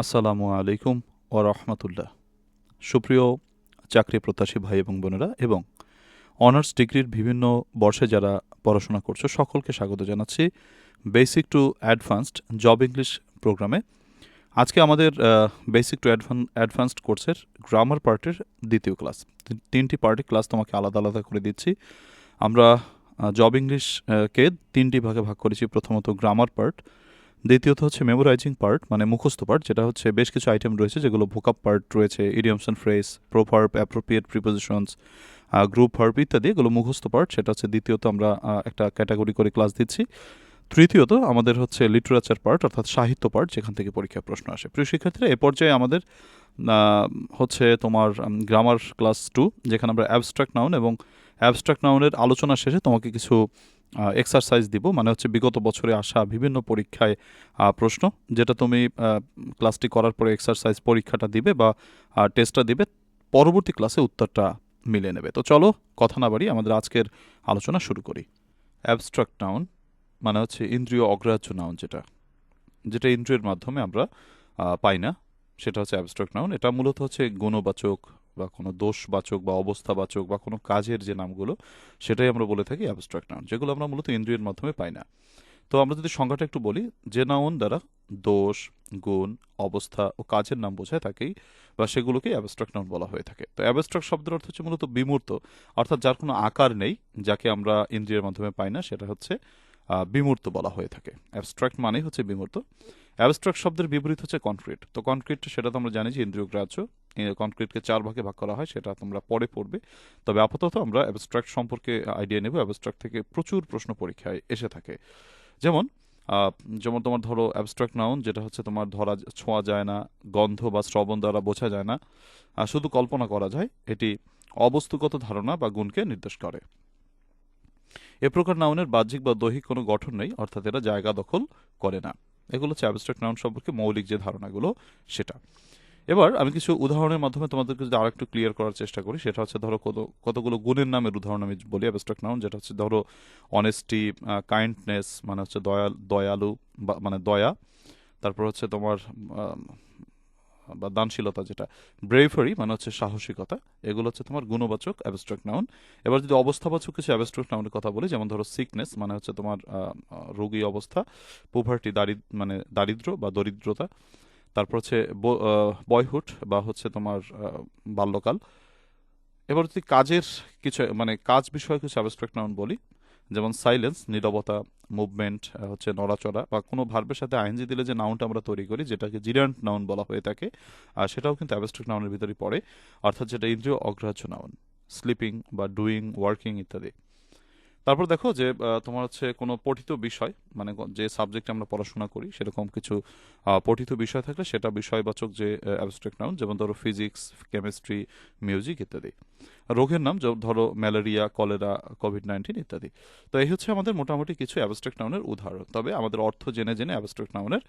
আসসালামু আলাইকুম ও রহমতুল্লাহ। সুপ্রিয় চাকরি প্রত্যাশী ভাই এবং বোনেরা এবং অনার্স ডিগ্রির বিভিন্ন বর্ষে যারা পড়াশোনা করছ, সকলকে স্বাগত জানাচ্ছি basic to advanced job English প্রোগ্রামে। আজকে আমাদের বেসিক টু অ্যাডভান্সড কোর্সের গ্রামার পার্টের দ্বিতীয় ক্লাস তিনটি পার্টি ক্লাস তোমাকে আলাদা আলাদা করে দিচ্ছি। আমরা জব ইংলিশকে তিনটি ভাগে ভাগ করেছি। প্রথমত গ্রামার পার্ট দ্বিতীয়ত হচ্ছে মেমোরাইজিং পার্ট মানে মুখস্থ পার্ট যেটা হচ্ছে বেশ কিছু আইটেম রয়েছে যেগুলো ভোকাপ পার্ট রয়েছে idioms and phrase proverb appropriate prepositions group verb ইত্যাদি, এগুলো মুখস্থ পার্ট সেটা হচ্ছে দ্বিতীয়ত আমরা একটা ক্যাটাগরি করে ক্লাস দিচ্ছি। তৃতীয়ত আমাদের হচ্ছে লিটারেচার পার্ট অর্থাৎ সাহিত্য পার্ট যেখান থেকে পরীক্ষায় প্রশ্ন আসে। প্রিয় শিক্ষার্থীরা, এ পর্যায়ে আমাদের হচ্ছে তোমার গ্রামার ক্লাস টু যেখানে আমরা অ্যাবস্ট্রাক্ট নাউন এবং অ্যাবস্ট্রাক্ট নাউনের আলোচনা শেষে তোমাকে কিছু এক্সারসাইজ দিব মানে হচ্ছে বিগত বছরে আসা বিভিন্ন পরীক্ষায় প্রশ্ন, যেটা তুমি ক্লাসটি করার পরে এক্সারসাইজ পরীক্ষাটা দিবে বা টেস্টটা দিবে, পরবর্তী ক্লাসে উত্তরটা মিলে নেবে। তো চলো, কথা না বাড়ি আমাদের আজকের আলোচনা শুরু করি। অ্যাবস্ট্রাক্ট নাউন মানে হচ্ছে ইন্দ্রিয় অগ্রাহ্য নাউন যেটা। যেটা ইন্দ্রিয়ের মাধ্যমে আমরা পাই না, সেটা হচ্ছে অ্যাবস্ট্রাক্ট নাউন এটা মূলত হচ্ছে গুণবাচক বা কোনো দোষবাচক বা অবস্থাবাচক বা কোনো কাজের যে নামগুলো, সেটাই আমরা বলে থাকি অ্যাবস্ট্রাক্ট নাউন যেগুলো আমরা মূলত ইন্দ্রিয়ের মাধ্যমে পাই না। তো আমরা যদি সংজ্ঞাটা একটু বলি, যে নাউন দ্বারা দোষ, গুণ, অবস্থা ও কাজের নাম বোঝায় তাকেই বা সেগুলোকেই অ্যাবস্ট্রাক্ট নাউন বলা হয়ে থাকে। তো অ্যাবস্ট্রাক্ট শব্দের অর্থ হচ্ছে মূলত বিমূর্ত, অর্থাৎ যার কোনো আকার নেই, যাকে আমরা ইন্দ্রিয়ের মাধ্যমে পাই না, সেটা হচ্ছে বিমূর্ত বলা হয়ে থাকে। অ্যাবস্ট্রাক্ট মানেই হচ্ছে বিমূর্ত। অ্যাবস্ট্রাক্ট শব্দের বিপরীত হচ্ছে কনক্রিট তো কনক্রিট সেটা তো আমরা জানি যে ইন্দ্রিয় গ্রাহ্য কনক্রিটকে চার ভাগে ভাগ করা হয়, সেটা তোমরা পরে পড়বে। তবে আপাতত আমরা অ্যাবস্ট্রাক্ট সম্পর্কে আইডিয়া নেব। অ্যাবস্ট্রাক্ট থেকে প্রচুর প্রশ্ন পরীক্ষায় এসে থাকে। যেমন যেমন তোমার ধরো অ্যাবস্ট্রাক্ট নাউন যেটা হচ্ছে তোমার ধরা, ছোঁয়া যায় না, গন্ধ বা শ্রবণ দ্বারা বোঝা যায় না। শুধু কল্পনা করা যায়, এটি অবস্তুগত ধারণা বা গুণকে নির্দেশ করে। এ প্রকার নাউনের বাহ্যিক বা দৈহিক কোনো গঠন নেই, অর্থাৎ এরা জায়গা দখল করে না। এগুলো হচ্ছে অ্যাবস্ট্রাক্ট নাউন সম্পর্কে মৌলিক যে ধারণাগুলো, সেটা। এবার আমি কিছু উদাহরণের মাধ্যমে তোমাদেরকে যদি আরেকটু ক্লিয়ার করার চেষ্টা করি, সেটা হচ্ছে ধরো কত, কতগুলো গুণের নামের উদাহরণ আমি বলি অ্যাবস্ট্রাক্ট নাউন যেটা হচ্ছে ধরো অনেস্টি কাইন্ডনেস মানে হচ্ছে দয়াল, দয়ালু বা মানে দয়া। তারপর হচ্ছে তোমার বা দানশীলতা যেটা। ব্রেভারি মানে হচ্ছে সাহসিকতা। এগুলো হচ্ছে তোমার গুণবাচক অ্যাবস্ট্রাক্ট নাউন এবার যদি অবস্থাবাচক কিছু অ্যাবস্ট্রাক্ট নাউনের কথা বলি, যেমন ধরো সিকনেস মানে হচ্ছে তোমার রোগী অবস্থা পোভার্টি দারিদ মানে দারিদ্র বা দরিদ্রতা। তারপর হচ্ছে বয়হুড বা হচ্ছে তোমার বাল্যকাল। এবার যদি কাজের কিছু মানে কাজ বিষয়ে কিছু অ্যাবস্ট্রাক্ট নাউন বলি, যেমন সাইলেন্স নীরবতা মুভমেন্ট হচ্ছে নড়াচড়া বা কোনো ভার্বের সাথে আইনজি দিলে যে নাউনটা আমরা তৈরি করি, যেটাকে জিরান্ট নাউন বলা হয়ে থাকে আর সেটাও কিন্তু অ্যাবস্ট্রাক্ট নাউনের ভিতরেই পড়ে, অর্থাৎ যেটা ইন্দ্রিয় অগ্রাহ্য নাউন স্লিপিং বা ডুইং ওয়ার্কিং ইত্যাদি। তারপর দেখো যে তোমার হচ্ছে কোনো পঠিত বিষয় মানে যে সাবজেক্টে আমরা পড়াশোনা করি, সেরকম কিছু পঠিত বিষয় থাকলে সেটা বিষয়বাচক যে অ্যাবস্ট্রাক্ট নাউন যেমন ধরো ফিজিক্স কেমিস্ট্রি মিউজিক ইত্যাদি। রোগের নাম যেমন ধরো ম্যালেরিয়া কলেরা কোভিড নাইন্টিন ইত্যাদি। তো এই হচ্ছে আমাদের মোটামুটি কিছু অ্যাবস্ট্রাক্ট নাউনের উদাহরণ। তবে আমাদের অর্থ জেনে জেনে অ্যাবস্ট্রাক্ট নাউনের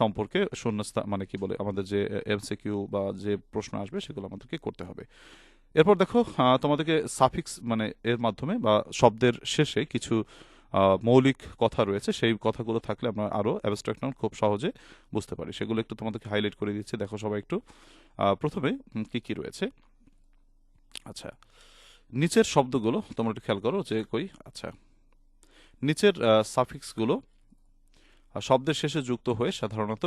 সম্পর্কে শূন্যস্থান মানে কি বলে, আমাদের যে এমসিকিউ বা যে প্রশ্ন আসবে, সেগুলো আমাদেরকে করতে হবে। এরপর দেখো তোমাদেরকে সাফিক্স মানে এর মাধ্যমে বা শব্দের শেষে কিছু মৌলিক কথা রয়েছে। সেই কথাগুলো থাকলে আমরা আরও অ্যাবস্ট্রাক্ট নাউন খুব সহজে বুঝতে পারি। সেগুলো একটু তোমাদেরকে হাইলাইট করে দিচ্ছি। দেখো সবাই একটু প্রথমে কি কি রয়েছে? আচ্ছা নিচের শব্দগুলো তোমরা একটু খেয়াল করো যে কই আচ্ছা নিচের সাফিক্সগুলো শব্দের শেষে যুক্ত হয়ে সাধারণত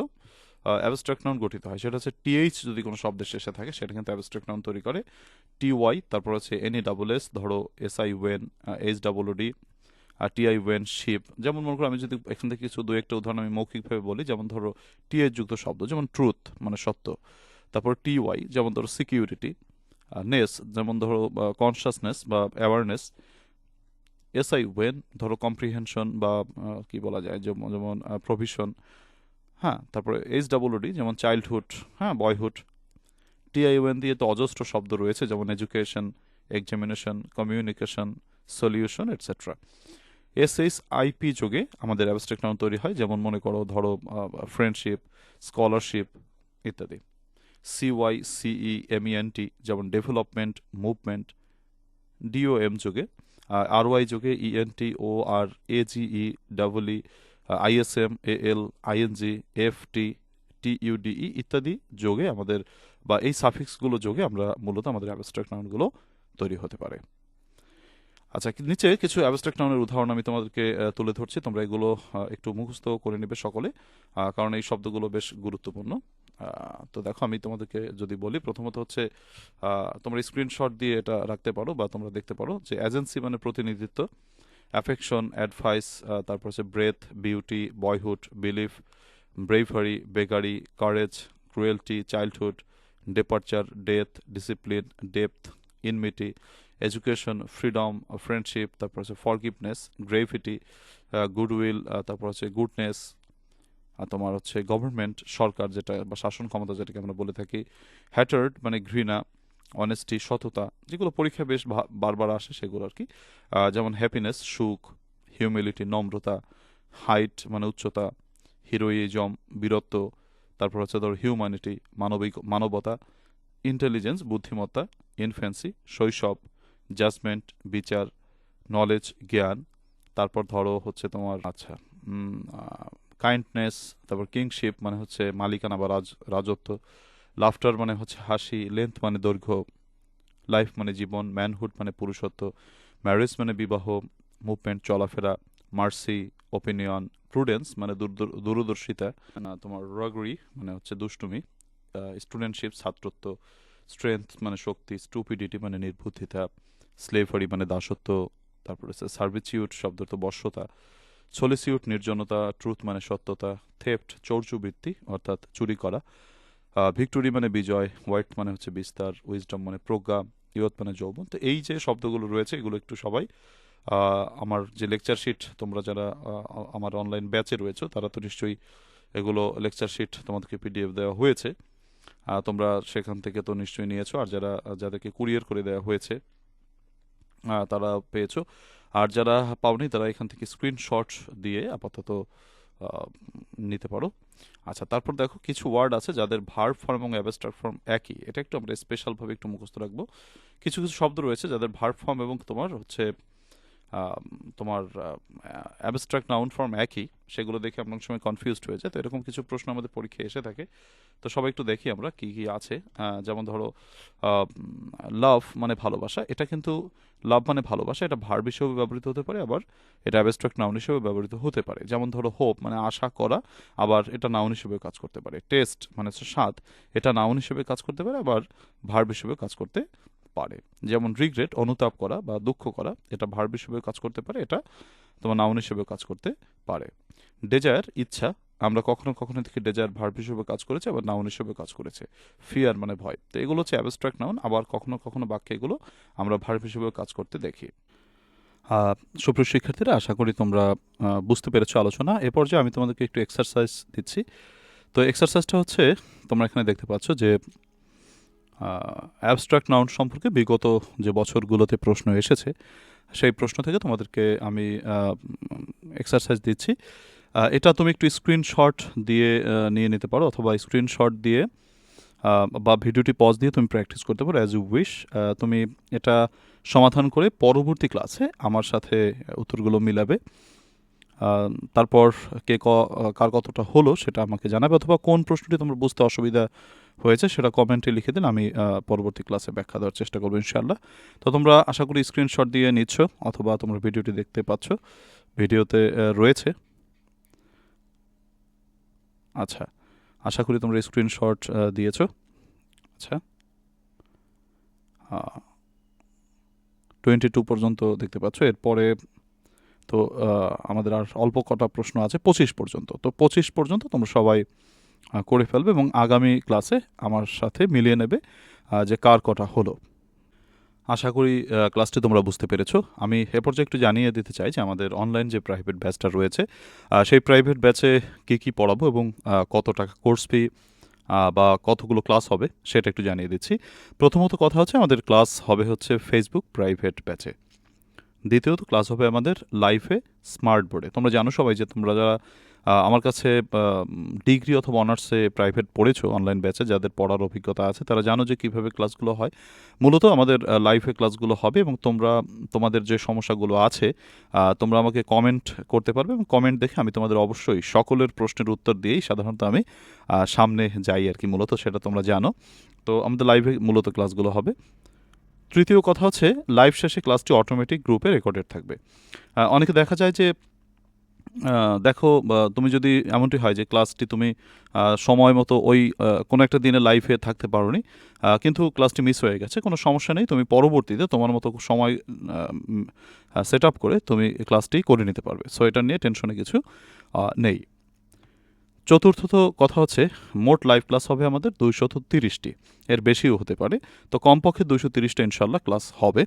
অ্যাবস্ট্রাক্ট নাউন গঠিত হয়। সেটা হচ্ছে টিএইচ যদি কোনো শব্দের শেষে থাকে, সেটা কিন্তু অ্যাবস্ট্রাক্ট নাউন তৈরি করে। টি ওয়াই তারপর হচ্ছে এনই ডাবল এস ধরো S I O N H double D R T I O N ship যেমন মনে করো আমি যদি এখান থেকে কিছু দু একটা উদাহরণ আমি মৌখিকভাবে বলি, যেমন ধরো টিএইচ যুক্ত শব্দ, যেমন ট্রুথ মানে সত্য। তারপর টি ওয়াই যেমন ধরো সিকিউরিটি নেস যেমন ধরো কনসাসনেস বা অ্যাওয়ারনেস এস আই ওয়েন ধরো কম্প্রিহেনশন বা কি বলা যায়, যেমন যেমন প্রভিশন হ্যাঁ তারপরে এইচ ডাবলডি যেমন চাইল্ডহুড হ্যাঁ বয়হুড টিআইওএন দিয়ে তো অজস্র শব্দ রয়েছে, যেমন education examination communication solution etcetera S H I P যোগে আমাদের অ্যাবস্ট্রাক্ট নাউন তৈরি হয়, যেমন মনে করো, ধরো ফ্রেন্ডশিপ স্কলারশিপ ইত্যাদি। সিওয়াই সিই এমইএনটি যেমন development movement D O M যোগে, আর ওয়াই যোগে E N T O R A G E double E I S M A L I N G F T T U D E ইত্যাদি যোগে আমাদের বা এই সাফিক্সগুলো যোগে আমরা মূলত আমাদের অ্যাবস্ট্রাক্ট নাউনগুলো তৈরি হতে পারে। আচ্ছা নিচে কিছু অ্যাবস্ট্রাক্ট নাউনের উদাহরণ আমি তোমাদেরকে তুলে ধরছি। তোমরা এগুলো একটু মুখস্থ করে নেবে সকলে কারণ এই শব্দগুলো বেশ গুরুত্বপূর্ণ। তো দেখো, আমি তোমাদেরকে যদি বলি, প্রথমত হচ্ছে তোমরা স্ক্রিনশট দিয়ে এটা রাখতে পারো বা তোমরা দেখতে পারো যে এজেন্সি মানে প্রতিনিধিত্ব। অ্যাফেকশন অ্যাডভাইস তারপর হচ্ছে breath beauty boyhood belief bravery bakery courage cruelty childhood departure death discipline depth enmity education freedom friendship তারপর হচ্ছে ফরগিভনেস গ্রেভিটি গুডউইল তারপর হচ্ছে গুডনেস তোমার হচ্ছে গভর্নমেন্ট সরকার যেটা বা শাসন ক্ষমতা যেটাকে আমরা বলে থাকি হ্যাটার্ড মানে ঘৃণা অনেস্টি সততা, যেগুলো পরীক্ষায় বেশ বারবার আসে সেগুলো আর কি। যেমন হ্যাপিনেস সুখ হিউমিলিটি নম্রতা হাইট মানে উচ্চতা হিরোইজম বীরত্ব, তারপর হচ্ছে ধর হিউম্যানিটি মানবিক, মানবতা ইন্টেলিজেন্স বুদ্ধিমত্তা ইনফ্যান্সি শৈশব জাজমেন্ট বিচার নলেজ জ্ঞান, তারপর ধরো হচ্ছে তোমার আচ্ছা কাইন্ডনেস তারপর কিংশিপ মানে হচ্ছে মালিকানা বা রাজ, রাজত্ব লাফটার মানে হচ্ছে হাসি লেন্থ মানে দৈর্ঘ্য লাইফ মানে জীবন ম্যানহুড মানে পুরুষত্ব ম্যারেজ মানে বিবাহ মুভমেন্ট চলাফেরা মার্সি ওপিনিয়ন প্রুডেন্স মানে দূরদর্শিতা, না, তোমার রগরি মানে হচ্ছে দুষ্টুমি স্টুডেন্টশিপ ছাত্রত্ব স্ট্রেংথ মানে শক্তি স্টুপিডিটি মানে নির্বুদ্ধিতা স্লেভারি মানে দাসত্ব, তারপর হচ্ছে সার্ভিচিউট শব্দ তো বর্ষতা সলিসিউট নির্জনতা ট্রুথ মানে সত্যতা থেফট চৌর্যবৃত্তি অর্থাৎ চুরি করা ভিক্টোরি মানে বিজয়, হোয়াইট মানে হচ্ছে বিস্তার, উইজডম মানে প্রজ্ঞা, ইয়ত মানে যৌবন। তো এই যে শব্দগুলো রয়েছে, এগুলো একটু সবাই আমার যে লেকচার শিট তোমরা যারা আমার অনলাইন ব্যাচে রয়েছে, তারা তো নিশ্চয়ই এগুলো লেকচার শিট তোমাদেরকে পিডিএফ দেওয়া হয়েছে। তোমরা সেখান থেকে তো নিশ্চয়ই নিয়েছো, আর যারা, যাদেরকে কুরিয়ার করে দেওয়া হয়েছে তারা পেয়েছ। আর যারা পাওনি, তারা এখান থেকে স্ক্রিনশট দিয়ে আপাতত নিতে পারো। আচ্ছা তারপর দেখো কিছু ওয়ার্ড আছে যাদের ভার ফর্ম এবং অ্যাবস্ট্রাক্ট ফর্ম একই। এটা একটু আমরা স্পেশালভাবে একটু মুখস্থ রাখব। কিছু কিছু শব্দ রয়েছে যাদের ভার ফর্ম এবং তোমার হচ্ছে তোমার অ্যাবস্ট্রাক্ট নাউন ফর্ম একই, সেগুলো দেখে আমরা সময় কনফিউজড হয়ে যায় তো এরকম কিছু প্রশ্ন আমাদের পরীক্ষায় এসে থাকে। তো সবাই একটু দেখি আমরা কি কি আছে। যেমন ধরো লাভ মানে ভালোবাসা, এটা কিন্তু লাভ মানে ভালোবাসা, এটা ভার্ব হিসেবে ব্যবহৃত হতে পারে, আবার এটা অ্যাবস্ট্রাক্ট নাউন হিসেবে ব্যবহৃত হতে পারে। যেমন ধরো হোপ মানে আশা, করা, আবার এটা নাউন হিসেবে কাজ করতে পারে। টেস্ট মানে স্বাদ, এটা নাউন হিসেবে কাজ করতে পারে, আবার ভার্ব হিসেবে কাজ করতে পারে। যেমন রিগ্রেট অনুতাপ করা বা দুঃখ করা, এটা ভার্ব হিসেবে কাজ করতে পারে, এটা তোমার নাউন হিসেবে কাজ করতে পারে। ডেজায়ার ইচ্ছা, আমরা কখনো কখনো থেকে ডেজায়ার ভার্ব হিসেবে কাজ করেছে, আবার নাউন হিসেবে কাজ করেছে। ফিয়ার মানে ভয়। তো এগুলো হচ্ছে অ্যাবস্ট্রাক্ট নাউন আবার কখনো কখনো বাক্যে এগুলো আমরা ভার্ব হিসেবে কাজ করতে দেখি। সুপ্রিয় শিক্ষার্থীরা, আশা করি তোমরা বুঝতে পেরেছ আলোচনা। এ পর্যায়ে আমি তোমাদেরকে একটু এক্সারসাইজ দিচ্ছি। তো এক্সারসাইজটা হচ্ছে, তোমরা এখানে দেখতে পাচ্ছ যে অ্যাবস্ট্রাক্ট নাউন সম্পর্কে বিগত যে বছরগুলোতে প্রশ্ন এসেছে, সেই প্রশ্ন থেকে তোমাদেরকে আমি এক্সারসাইজ দিচ্ছি। এটা তুমি একটু স্ক্রিনশট দিয়ে নিয়ে নিতে পারো অথবা স্ক্রিনশট দিয়ে বা ভিডিওটি পজ দিয়ে তুমি প্র্যাকটিস করতে পারো অ্যাজ ইউ উইশ তুমি এটা সমাধান করে পরবর্তী ক্লাসে আমার সাথে উত্তরগুলো মিলাবে। তারপর কে কার কতটা হলো সেটা আমাকে জানাবে অথবা কোন প্রশ্নটি তোমার বুঝতে অসুবিধা হয়েছে সেটা কমেন্টে লিখে দিন, আমি পরবর্তী ক্লাসে ব্যাখ্যা দেওয়ার চেষ্টা করব ইনশাল্লাহ তো তোমরা আশা করি স্ক্রিনশট দিয়ে নিচ্ছ অথবা তোমরা ভিডিওটি দেখতে পাচ্ছ। ভিডিওতে রয়েছে। আচ্ছা আশা করি তোমরা স্ক্রিনশট দিয়েছ। আচ্ছা। টোয়েন্টি টু পর্যন্ত দেখতে পাচ্ছ। এরপরে তো আমাদের আর অল্প কটা প্রশ্ন আছে, পঁচিশ পর্যন্ত। তো পঁচিশ পর্যন্ত তোমরা সবাই করে ফেলবে এবং আগামী ক্লাসে আমার সাথে মিলিয়ে নেবে যে কার কটা হলো। আশা করি ক্লাসটি তোমরা বুঝতে পেরেছ। আমি এ পর্যায়ে একটু জানিয়ে দিতে চাই যে আমাদের অনলাইন যে প্রাইভেট ব্যাচটা রয়েছে সেই প্রাইভেট ব্যাচে কী কী পড়াবো এবং কত টাকা কোর্স ফি বা কতগুলো ক্লাস হবে, সেটা একটু জানিয়ে দিচ্ছি। প্রথমত কথা হচ্ছে, আমাদের ক্লাস হবে হচ্ছে ফেসবুক প্রাইভেট ব্যাচে দ্বিতীয়ত ক্লাস হবে আমাদের লাইফে স্মার্ট বোর্ডে তোমরা জানো সবাই যে তোমরা যারা আমার কাছে ডিগ্রি অথবা অনার্সে প্রাইভেট পড়েছো অনলাইন ব্যাচে যাদের পড়ার অভিজ্ঞতা আছে, তারা জানো যে কীভাবে ক্লাসগুলো হয়। মূলত আমাদের লাইভে ক্লাসগুলো হবে এবং তোমরা, তোমাদের যে সমস্যাগুলো আছে তোমরা আমাকে কমেন্ট করতে পারবে এবং কমেন্ট দেখে আমি তোমাদের অবশ্যই সকলের প্রশ্নের উত্তর দিয়েই সাধারণত আমি সামনে যাই আর কি মূলত, সেটা তোমরা জানো। তো আমাদের লাইভে মূলত ক্লাসগুলো হবে। তৃতীয় কথা হচ্ছে লাইভ শেষে ক্লাসটি অটোমেটিক গ্রুপে রেকর্ডেড থাকবে। অনেকে দেখা যায় যে দেখো তুমি যদি এমনটি হয় যে ক্লাসটি তুমি সময় মতো ওই কোনো একটা দিনে লাইভে থাকতে পারোনি কিন্তু ক্লাসটি মিস হয়ে গেছে, কোনো সমস্যা নেই, তুমি পরবর্তীতে তোমার মতো সময় সেট আপ করে তুমি ক্লাসটি করে নিতে পারবে। সো এটা নিয়ে টেনশনে কিছু নেই। চতুর্থত কথা হচ্ছে, মোট লাইভ ক্লাস হবে আমাদের দুইশত তিরিশটি। এর বেশিও হতে পারে। তো কমপক্ষে দুইশো তিরিশটা ইনশাল্লাহ ক্লাস হবে।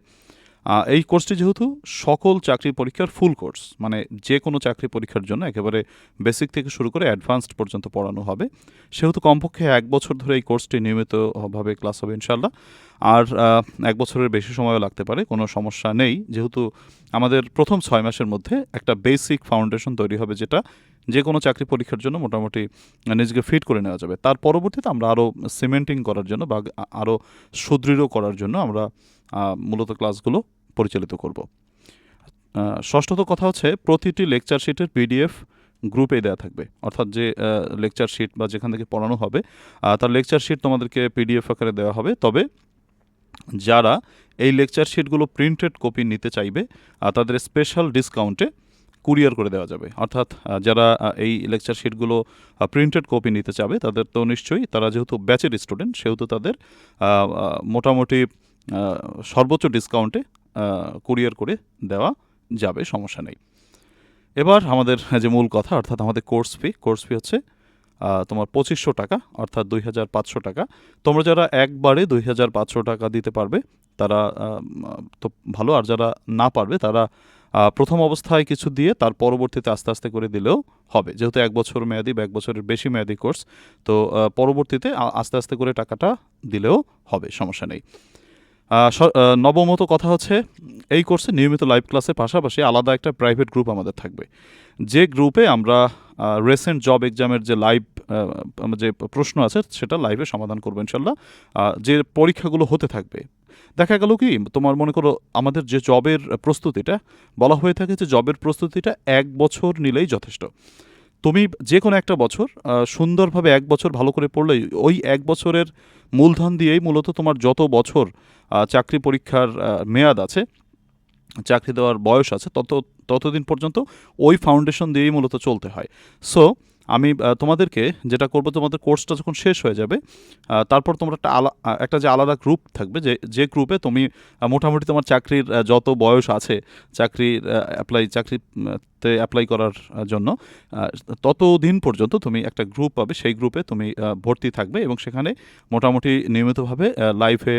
এই কোর্সটি যেহেতু সকল চাকরি পরীক্ষার ফুল কোর্স মানে যে কোনো চাকরি পরীক্ষার জন্য একেবারে বেসিক থেকে শুরু করে অ্যাডভান্সড পর্যন্ত পড়ানো হবে। সেহেতু কমপক্ষে এক বছর ধরে এই কোর্সটি নিয়মিতভাবে ক্লাস হবে ইনশাল্লাহ আর এক বছরের বেশি সময়ও লাগতে পারে, কোনো সমস্যা নেই। যেহেতু আমাদের প্রথম ছয় মাসের মধ্যে একটা বেসিক ফাউন্ডেশন তৈরি হবে যেটা যে কোনো চাকরি পরীক্ষার জন্য মোটামুটি নিজেকে ফিট করে নেওয়া যাবে। তার পরবর্তীতে আমরা আরও সিমেন্টিং করার জন্য বা আরও সুদৃঢ় করার জন্য আমরা মূলত ক্লাসগুলো পরিচালিত করব। ষষ্ঠত কথা হচ্ছে প্রতিটি লেকচার শিটের পিডিএফ গ্রুপে দেওয়া থাকবে। অর্থাৎ যে লেকচার শিট বা যেখান থেকে পড়ানো হবে তার লেকচার শিট তোমাদেরকে পিডিএফ আকারে দেওয়া হবে। তবে যারা এই লেকচার শিটগুলো প্রিন্টেড কপি নিতে চাইবে তাদের স্পেশাল ডিসকাউন্টে কুরিয়ার করে দেওয়া যাবে। অর্থাৎ যারা এই লেকচার শিটগুলো প্রিন্টেড কপি নিতে চাবে, তাদের তো নিশ্চয়ই, তারা যেহেতু ব্যাচের স্টুডেন্ট সেহেতু তাদের মোটামুটি সর্বোচ্চ ডিসকাউন্টে কুরিয়ার করে দেওয়া যাবে, সমস্যা নেই। এবার আমাদের যে মূল কথা, অর্থাৎ আমাদের কোর্স ফি কোর্স ফি হচ্ছে তোমার পঁচিশশো টাকা, অর্থাৎ দুই হাজার পাঁচশো টাকা। তোমরা যারা একবারে দুই হাজার পাঁচশো টাকা দিতে পারবে তারা তো ভালো আর যারা না পারবে তারা প্রথম অবস্থায় কিছু দিয়ে তার পরবর্তীতে আস্তে আস্তে করে দিলেও হবে। যেহেতু এক বছর মেয়াদি বা এক বছরের বেশি মেয়াদি কোর্স, তো পরবর্তীতে আস্তে আস্তে করে টাকাটা দিলেও হবে, সমস্যা নেই। নবমত কথা হচ্ছে, এই কোর্সে নিয়মিত লাইভ ক্লাসের পাশাপাশি আলাদা একটা প্রাইভেট গ্রুপ আমাদের থাকবে। যে গ্রুপে আমরা রেসেন্ট জব এক্সামের যে লাইভ যে প্রশ্ন আছে সেটা লাইভে সমাধান করব ইনশাল্লাহ। যে পরীক্ষাগুলো হতে থাকবে দেখা গেল কি, তোমার মনে করো আমাদের যে জবের প্রস্তুতিটা, বলা হয়ে থাকে যে জবের প্রস্তুতিটা এক বছর নিলেই যথেষ্ট। তুমি যে কোনো একটা বছর সুন্দরভাবে এক বছর ভালো করে পড়লেই ওই এক বছরের মূলধন দিয়েই মূলত তোমার যত বছর চাকরি পরীক্ষার মেয়াদ আছে, চাকরি দেওয়ার বয়স আছে, তত, ততদিন পর্যন্ত ওই ফাউন্ডেশন দিয়েই মূলত চলতে হয়। সো আমি তোমাদেরকে যেটা করব তোমাদের কোর্সটা যখন শেষ হয়ে যাবে তারপর তোমরা একটা আলা একটা যে আলাদা গ্রুপ থাকবে যে যে গ্রুপে তুমি মোটামুটি তোমার চাকরির যত বয়স আছে চাকরির অ্যাপ্লাই চাকরিতে অ্যাপ্লাই করার জন্য আহ, ততদিন পর্যন্ত তুমি একটা গ্রুপ পাবে সেই গ্রুপে তুমি ভর্তি থাকবে এবং সেখানে মোটামুটি নিয়মিতভাবে লাইফে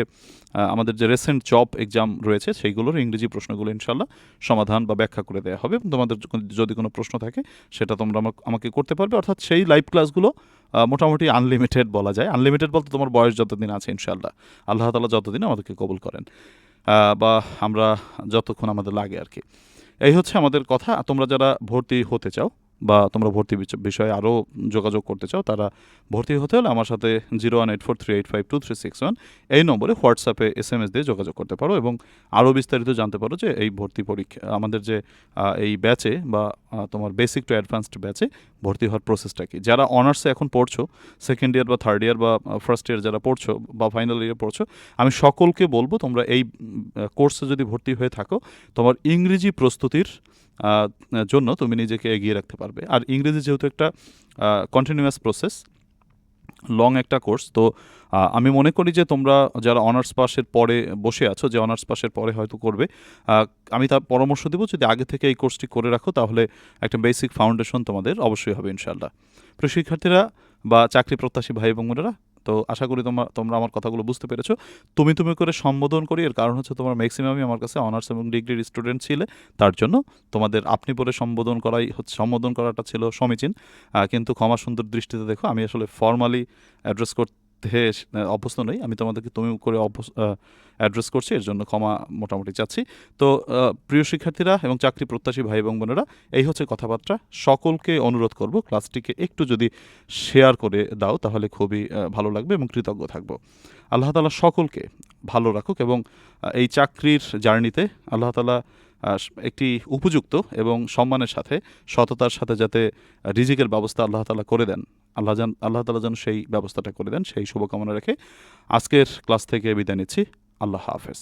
আমাদের যে রেসেন্ট জব এক্সাম রয়েছে সেইগুলোর ইংরেজি প্রশ্নগুলো ইনশাল্লাহ সমাধান বা ব্যাখ্যা করে দেওয়া হবে। তোমাদের যদি কোনো প্রশ্ন থাকে সেটা তোমরা আমাকে করতে পারবে। অর্থাৎ সেই লাইভ ক্লাসগুলো মোটামুটি আনলিমিটেড বলা যায়। আনলিমিটেড বলতে তোমার বয়স যতদিন আছে ইনশাল্লাহ আল্লাহ তালা যতদিন আমাদেরকে কবুল করেন। বা আমরা যতক্ষণ আমাদের লাগে আর কি। এই হচ্ছে আমাদের কথা। তোমরা যারা ভর্তি হতে চাও বা তোমরা ভর্তি বিষয়ে আরও যোগাযোগ করতে চাও, তারা ভর্তি হতে হলে আমার সাথে zero one eight four three eight five two three six one এই নম্বরে হোয়াটসঅ্যাপে এস এম এস দিয়ে যোগাযোগ করতে পারো এবং আরও বিস্তারিত জানতে পারো যে এই ভর্তি পরীক্ষা, আমাদের যে এই ব্যাচে বা তোমার বেসিক টু অ্যাডভান্সড ব্যাচে ভর্তি হওয়ার প্রসেসটা কি? যারা অনার্সে এখন পড়ছো সেকেন্ড ইয়ার বা থার্ড ইয়ার বা ফার্স্ট ইয়ার যারা পড়ছো বা ফাইনাল ইয়ার পড়ছো, আমি সকলকে বলব তোমরা এই কোর্সে যদি ভর্তি হয়ে থাকো, তোমার ইংরেজি প্রস্তুতির জন্য তুমি নিজেকে এগিয়ে রাখতে পারবে। আর ইংরেজি যেহেতু একটা কন্টিনিউয়াস প্রসেস লং একটা কোর্স তো আমি মনে করি যে তোমরা যারা অনার্স পাসের পরে বসে আছো, যে অনার্স পাসের পরে হয়তো করবে আমি তার পরামর্শ দেবো যদি আগে থেকে এই কোর্সটি করে রাখো, তাহলে একটা বেসিক ফাউন্ডেশন তোমাদের অবশ্যই হবে ইনশাল্লাহ প্রিয় শিক্ষার্থীরা বা চাকরি প্রত্যাশী ভাই বোনেরা তো আশা করি তোমরা তোমরা আমার কথাগুলো বুঝতে পেরেছ। তুমি তুমি করে সম্বোধন করি, এর কারণ হচ্ছে তোমার ম্যাক্সিমামই আমার কাছে অনার্স এবং ডিগ্রির স্টুডেন্ট ছিলে, তার জন্য তোমাদের আপনি পরে সম্বোধন করাই হচ্ছে, সম্বোধন করাটা ছিল সমীচীন। কিন্তু ক্ষমা সুন্দর দৃষ্টিতে দেখো, আমি আসলে ফর্মালি অ্যাড্রেস ডাকতে এস- অভ্যস্ত নই। আমি তোমাদেরকে তুমি করে অ্যাড্রেস করছি, এর জন্য ক্ষমা মোটামুটি চাচ্ছি। তো প্রিয় শিক্ষার্থীরা এবং চাকরি প্রত্যাশী ভাই এবং বোনেরা, এই হচ্ছে কথাবার্তা। সকলকে অনুরোধ করব ক্লাসটিকে একটু যদি শেয়ার করে দাও, তাহলে খুবই ভালো লাগবে এবং কৃতজ্ঞ থাকব। আল্লাহ তালা সকলকে ভালো রাখুক এবং এই চাকরির জার্নিতে আল্লাহ তালা একটি উপযুক্ত এবং সম্মানের সাথে, সততার সাথে যাতে রিজিকের ব্যবস্থা আল্লাহ তালা করে দেন। আল্লাহ যান, আল্লাহ তালা যেন সেই ব্যবস্থাটা করে দেন, সেই শুভকামনা রেখে আজকের ক্লাস থেকে বিদায় নিচ্ছি। আল্লাহ হাফেজ।